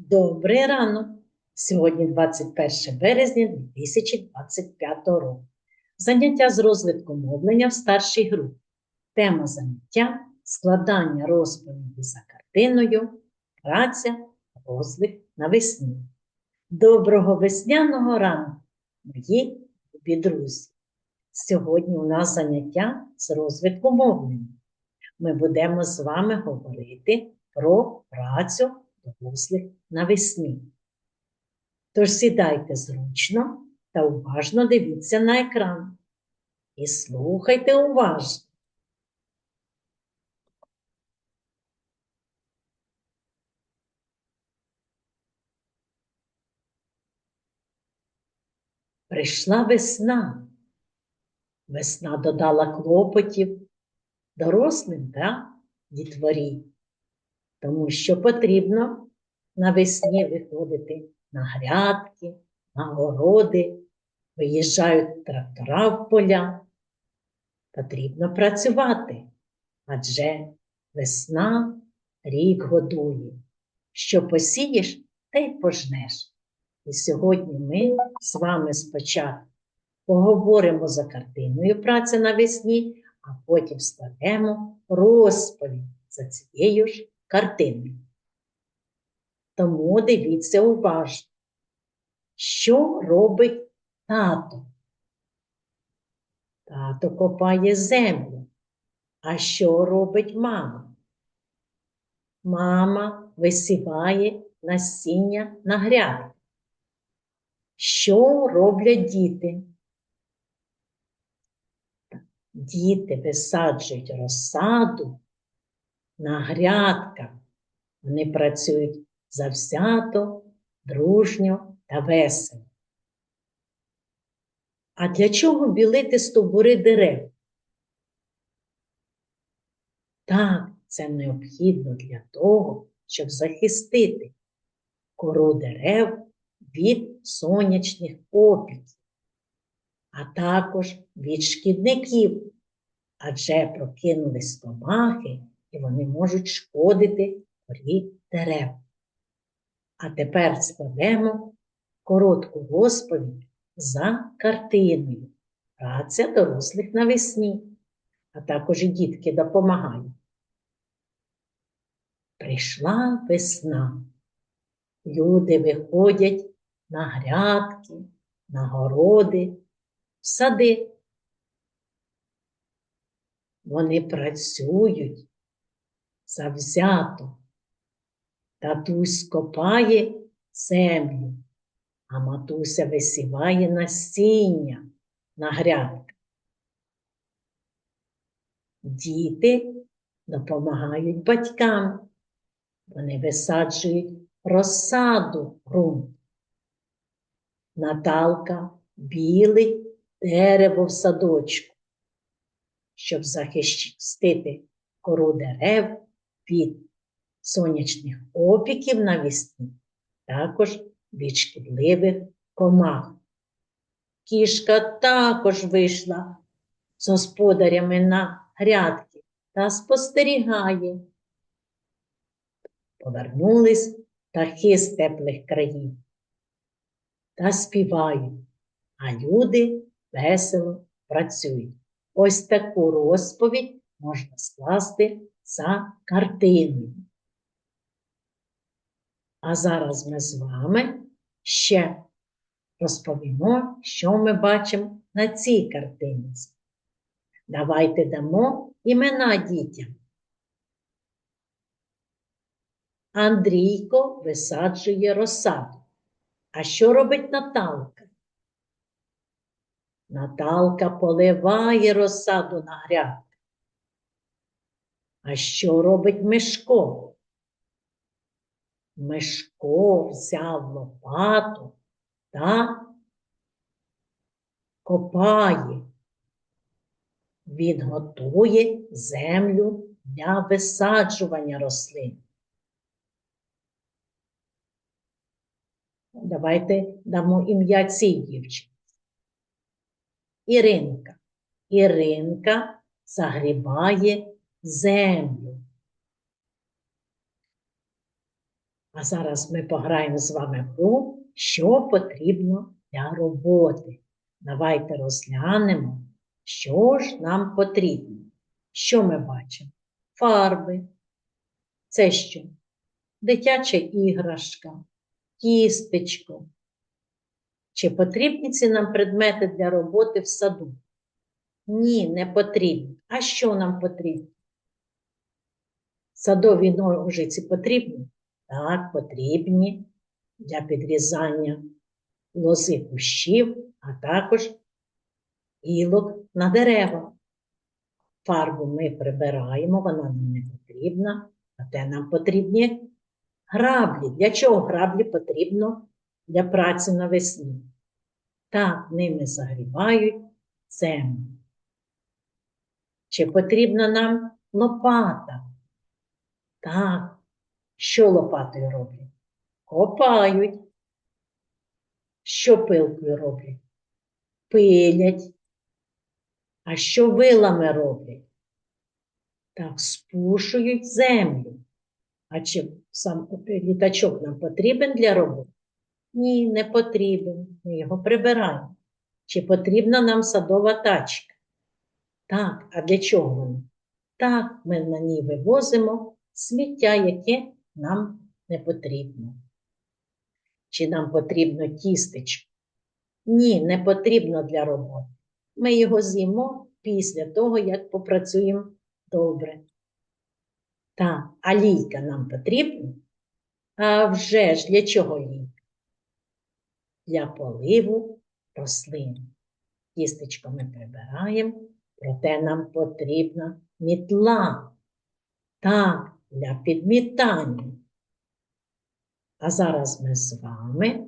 Добрий ранок! Сьогодні 21 березня 2025 року. Заняття з розвитку мовлення в старшій групі. Тема заняття складання розповіді за картиною, праця, розлик навесні. Доброго весняного ранку, мої любі друзі! Сьогодні у нас заняття з розвитку мовлення. Ми будемо з вами говорити про працю дорослих навесні. Тож сідайте зручно та уважно дивіться на екран і слухайте уважно. Прийшла весна. Весна додала клопотів дорослим та дітворі, тому що потрібно навесні виходити на грядки, на городи, виїжджають трактора в поля. Потрібно працювати, адже весна рік годує. Що посієш, те й пожнеш. І сьогодні ми з вами спочатку поговоримо за картиною праця навесні, а потім складемо розповідь за цією ж картиною. Тому дивіться уважно, що робить тато. Тато копає землю. А що робить мама? Мама висіває насіння на грядку. Що роблять діти? Діти висаджують розсаду на грядках. Вони працюють завзято, дружньо та весело. А для чого білити стовбури дерев? Так, це необхідно для того, щоб захистити кору дерев від сонячних опіків, а також від шкідників, адже прокинулись комахи і вони можуть шкодити корі дерев. А тепер складемо коротку розповідь за картиною. Праця дорослих навесні, а також і дітки допомагають. Прийшла весна. Люди виходять на грядки, на городи, в сади. Вони працюють завзято. Татусь копає землю, а матуся висіває насіння на грядки. Діти допомагають батькам. Вони висаджують розсаду ґрунт. Наталка білить дерево в садочку, щоб захистити кору дерев від сонячних опіків навесні, також від шкідливих комах. Кішка також вийшла з господарями на грядки та спостерігає. Повернулись птахи з теплих країв та співають, а люди весело працюють. Ось таку розповідь можна скласти за картиною. А зараз ми з вами ще розповімо, що ми бачимо на цій картинці. Давайте дамо імена дітям. Андрійко висаджує розсаду. А що робить Наталка? Наталка поливає розсаду на грядку. А що робить Мишко? Мишко взяв лопату та копає, він готує землю для висаджування рослин. Давайте дамо ім'я цій дівчині. Іринка. Іринка загрібає землю. А зараз ми пограємо з вами гру, що потрібно для роботи. Давайте розглянемо, що ж нам потрібно. Що ми бачимо? Фарби. Це що? Дитяча іграшка, кістечко. Чи потрібні ці нам предмети для роботи в саду? Ні, не потрібні. А що нам потрібно? Садові ножиці потрібні? Так, потрібні для підрізання лози кущів, а також гілок на дерева. Фарбу ми прибираємо, вона нам не потрібна, а те нам потрібні граблі. Для чого граблі потрібно для праці навесні? Так, ними загрівають землю. Чи потрібна нам лопата? Так, що лопатою роблять? Копають. Що пилкою роблять? Пилять. А що вилами роблять? Так, спушують землю. А чи сам літачок нам потрібен для роботи? Ні, не потрібен. Ми його прибираємо. Чи потрібна нам садова тачка? Так, а для чого вона? Так, ми на ній вивозимо сміття, яке нам не потрібно. Чи нам потрібно тістечко? Ні, не потрібно для роботи. Ми його з'їмо після того, як попрацюємо добре. Так, а лійка нам потрібна? А вже ж для чого лійка? Для поливу рослин. Тістечко ми прибираємо, проте нам потрібна мітла. Так, для підмітання. А зараз ми з вами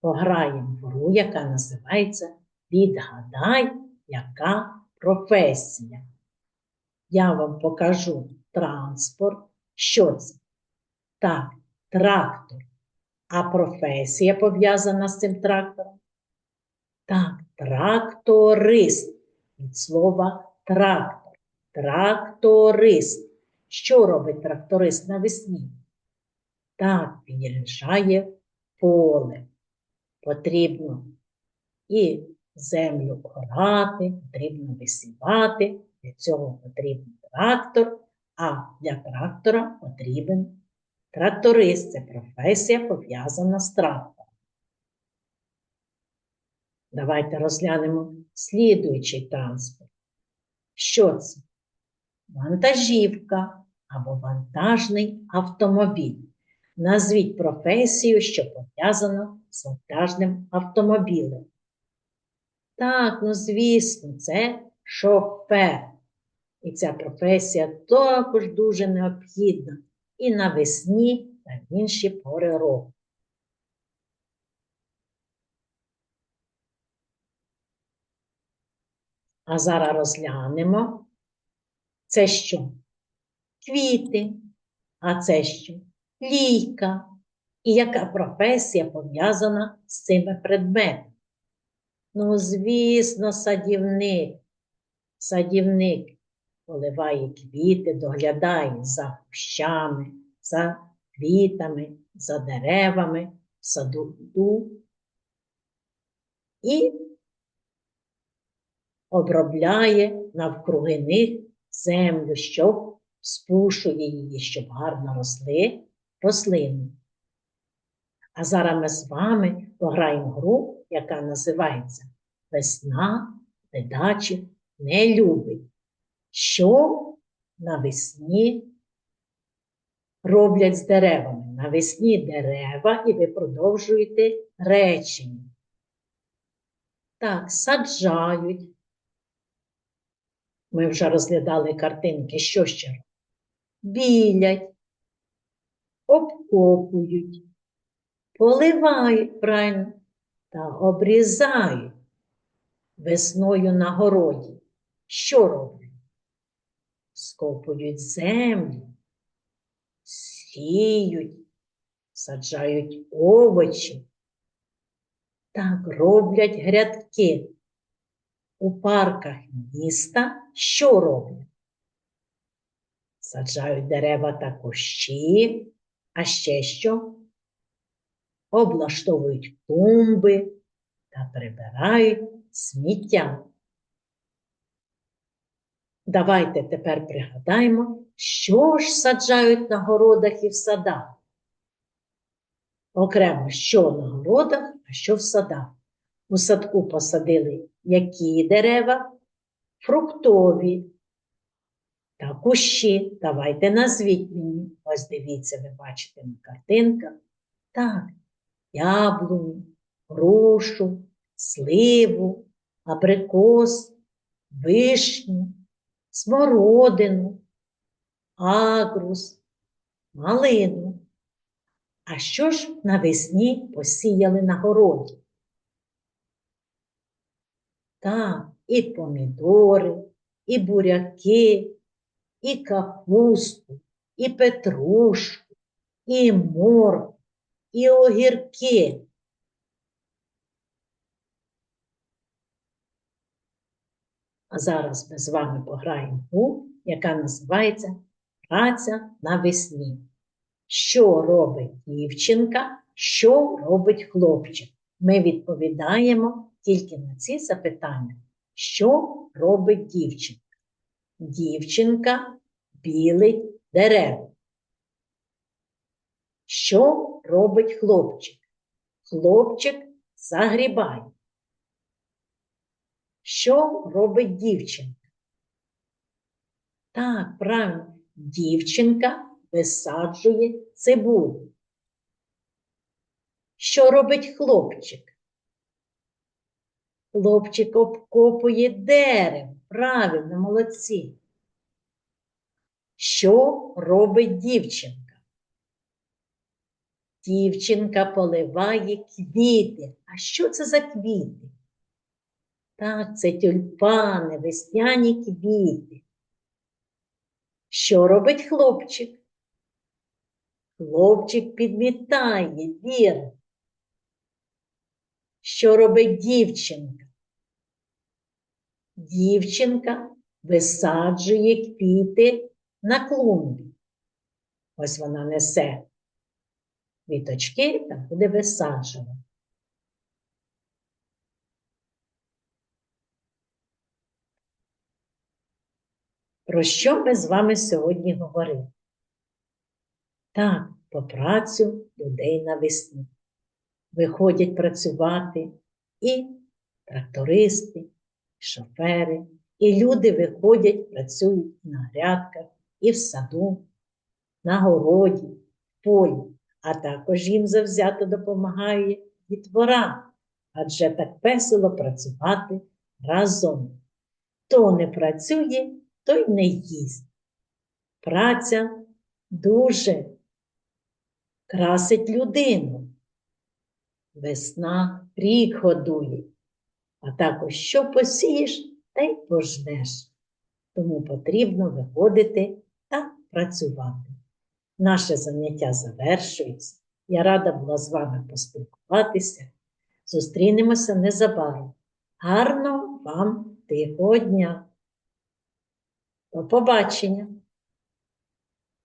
пограємо в гру, яка називається Відгадай, яка професія. Я вам покажу транспорт. Що це? Так, трактор. А професія пов'язана з цим трактором? Так, тракторист. Від слова трактор. Тракторист. Що робить тракторист навесні? Так, підрішає поле. Потрібно і землю орати, потрібно висівати. Для цього потрібен трактор, а для трактора потрібен тракторист. Це професія пов'язана з трактором. Давайте розглянемо слідуючий транспорт. Що це? Вантажівка або вантажний автомобіль. Назвіть професію, що пов'язана з вантажним автомобілем. Так, ну звісно, це шофер. І ця професія також дуже необхідна і навесні та інші пори року. А зараз розглянемо. Це що? Квіти. А це що? Лійка. І яка професія пов'язана з цими предметами? Ну, звісно, садівник. Садівник поливає квіти, доглядає за кущами, за квітами, за деревами, в саду і обробляє навкруги них землю, щоб спушує її, щоб гарно росли рослини. А зараз ми з вами пограємо гру, яка називається Весна ледачі не любить. Що навесні роблять з деревами? Навесні дерева, і ви продовжуєте речення. Так, саджають. Ми вже розглядали картинки, що ще? Білять, обкопують, поливають правильно та обрізають весною на городі. Що роблять? Скопують землю, сіють, саджають овочі. Так роблять грядки. У парках міста що роблять? Саджають дерева та кущі, А ще що? Облаштовують клумби та прибирають сміття. Давайте тепер пригадаємо, що ж саджають на городах і в садах. Окремо, що на городах, а що в садах. У садку посадили які дерева? Фруктові та кущі. Давайте назвіть мені. Ось дивіться, ви бачите на картинках. Так, яблуню, грушу, сливу, абрикос, вишню, смородину, агрус, малину. А що ж навесні посіяли на городі? Так, і помідори, і буряки, і капусту, і петрушку, і моркву, і огірки. А зараз ми з вами пограємо гру, яка називається Праця навесні. Що робить дівчинка, що робить хлопчик? Ми відповідаємо тільки на ці запитання. Що робить дівчинка? Дівчинка білить дерева. Що робить хлопчик? Хлопчик загрібає. Що робить дівчинка? Так, правильно, дівчинка висаджує цибулю. Що робить хлопчик? Хлопчик обкопує дерево. Правильно, молодці. Що робить дівчинка? Дівчинка поливає квіти. А що це за квіти? Так, це тюльпани, весняні квіти. Що робить хлопчик? Хлопчик підмітає, вірно. Що робить дівчинка? Дівчинка висаджує квіти на клумбі. Ось вона несе квіточки та буде висаджувати. Про що ми з вами сьогодні говорили? Так, про працю людей навесні. Виходять працювати і трактористи, шофери, і люди виходять, працюють на грядках, і в саду, на городі, в полі, а також їм завзято допомагає дітвора, адже так весело працювати разом. Хто не працює, той не їсть. Праця дуже красить людину. Весна рік годує, а також що посієш, та й пожнеш. Тому потрібно виходити та працювати. Наше заняття завершується. Я рада була з вами поспілкуватися. Зустрінемося незабаром. Гарного вам тихого дня! До побачення!